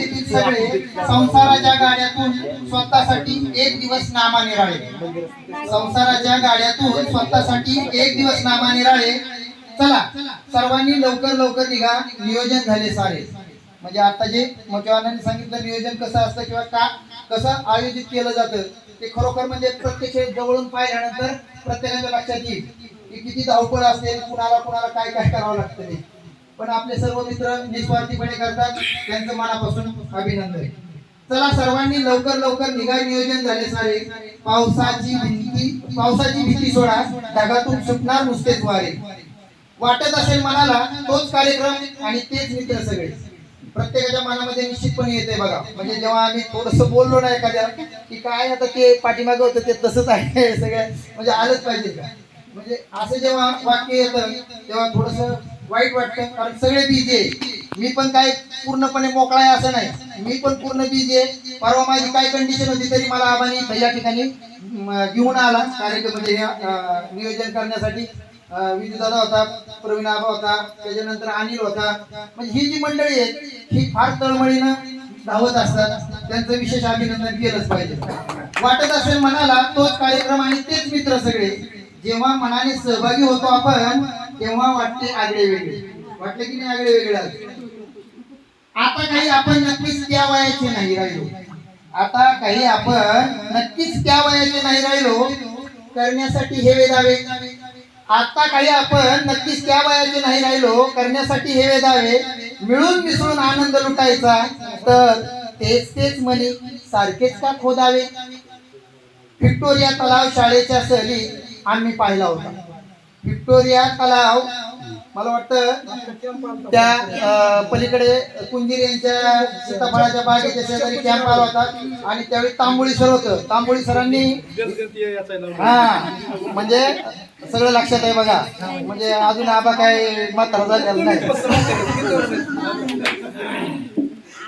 येथील सगळे संसाराच्या गाड्यातून स्वतःसाठी एक दिवस नामा निराळे संसाराच्या गाड्यातून स्वतःसाठी एक दिवस नामा निराळे चला सर्वांनी लवकर लवकर निघा. नियोजन झाले सारे. म्हणजे आता जे मोठ्यावानांनी सांगितलं नियोजन कसं असतं किंवा का कसं आयोजित केलं जातं ते खरोखर म्हणजे प्रत्यक्ष जवळून पाहिल्यानंतर प्रत्येकाच्या लक्षात येईल की किती धावपळ असते कुणाला कुणाला काय काय करावं लागतं ते. पण आपले सर्व मित्र निस्वार्थीपणे करतात. त्यांचं मनापासून अभिनंदन. चला सर्वांनी लवकर लवकर निघा नियोजन झाले सारे. पावसाची भीती पावसाची भीती सोडा. ढगातून सुटणार नुसतेच वारे वाटत असेल मनाला तोच कार्यक्रम आणि तेच मित्र सगळे. प्रत्येकाच्या मनामध्ये निश्चितपणे येते बघा. म्हणजे जेव्हा आम्ही थोडस बोललो ना एखाद्या की काय आता ते पाठीमागं होतं ते तसंच आहे सगळं. म्हणजे आलंच पाहिजे का? म्हणजे असं जेव्हा वाक्य येतं तेव्हा थोडस वाईट वाटतं कारण सगळे बीजे मी पण काय पूर्णपणे मोकळा आहे असं नाही. मी पण पूर्ण बीजे परवा माझी काय कंडिशन होती तरी मला आबानी या ठिकाणी घेऊन आला. कार्यक्रम म्हणजे नियोजन करण्यासाठी विजू दादा होता प्रवीण आबा होता त्याच्यानंतर अनिल होता. म्हणजे ही जी मंडळी आहेत ही फार तळमळीनं धावत असतात. त्यांचं विशेष अभिनंदन केलंच पाहिजे. वाटत असेल मनाला तोच कार्यक्रम आणि तेच मित्र सगळे. जेव्हा मनाने सहभागी होतो आपण तेव्हा वाटते आगळे वेगळे. वाटले की नाही आगळे वेगळे आता काही आपण नक्कीच त्या वयाचे नाही राहिलो. आता काही आपण नक्कीच त्या वयाचे नाही राहिलो करण्यासाठी हे वेदावे आता काही आपण नक्कीच त्या वयाचे नाही राहिलो करण्यासाठी हे वेदावे मिळून मिसळून आनंद लुटायचा. तर तेच तेच म्हणे सारखेच का खोदावे? व्हिक्टोरिया तलाव शाळेच्या सहली आम्ही पाहिला होता. व्हिक्टोरिया तलाव मला वाटतं त्या पलीकडे कुंजीर यांच्या सीताफळाच्या बागेच्या शेजारी कॅम्प आला होता आणि त्यावेळी तांबोळी सर होतं. तांबोळी सरांनी हा म्हणजे सगळं लक्षात आहे बघा. म्हणजे अजून आबा काय म्हातारा झालेला नाही.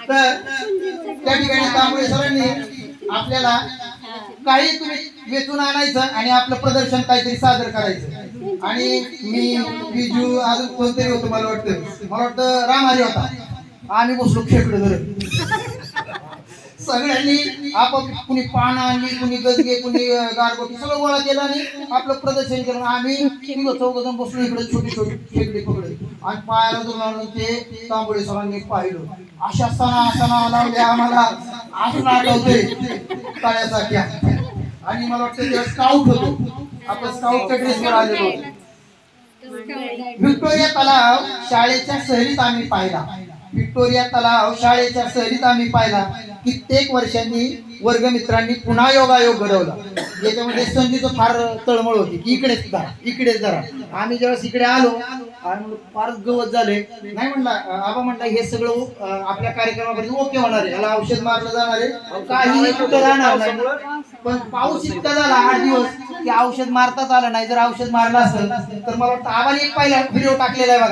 तर त्या ठिकाणी तांबोळी सरांनी आपल्याला काही तुम्ही वेचून आणायचं आणि आपलं प्रदर्शन काहीतरी सादर करायचं. आणि मी विजू अजून कोणतरी होतो मला वाटतं. मला वाटतं रामहरी होता. आम्ही बसलो खेकडे धरत सगळ्यांनी आपण कुणी पानं आणली कुणी गजगे कुणी अं, गारगोटी सगळं गोळा केलं आणि आपलं प्रदर्शन केलं. आम्ही तिघं चौघजण बसलो इकडे छोटी छोटी खेकडे पकडे आणि पायाला धरून आणून ते तांबोळी सरांनी पाहिलं. अशा सणा सणा लावले आम्हाला. असं आठवते तळ्याचा आणि मला वाटतं ते स्काउट होतो. आपण स्काउटच्या ड्रेसवर आलेलो होतो. व्हिक्टोरिया तलाव शाळेच्या सहलीत आम्ही पाहिला. व्हिक्टोरिया तलाव शाळेच्या सहलीत आम्ही पाहिला. कित्येक वर्षांनी वर्गमित्रांनी पुन्हा योगायोग घडवला. याच्यामध्ये संधीचं फार तळमळ होती. की इकडेच जरा इकडेच जरा. आम्ही जेव्हा इकडे आलो आणि फारच गवत झाले नाही म्हणला आबा म्हणला हे सगळं आपल्या कार्यक्रमापर्यंत ओके होणार आहे. याला औषध मारलं जाणार आहे. काही कुठं राहणार नाही. पण पाऊस इतका झाला आठ दिवस. की औषध मारताच आलं नाही. जर औषध मारलं असेल तर मला वाटतं आबाने एक पहिला व्हिडिओ टाकलेला आहे बघा.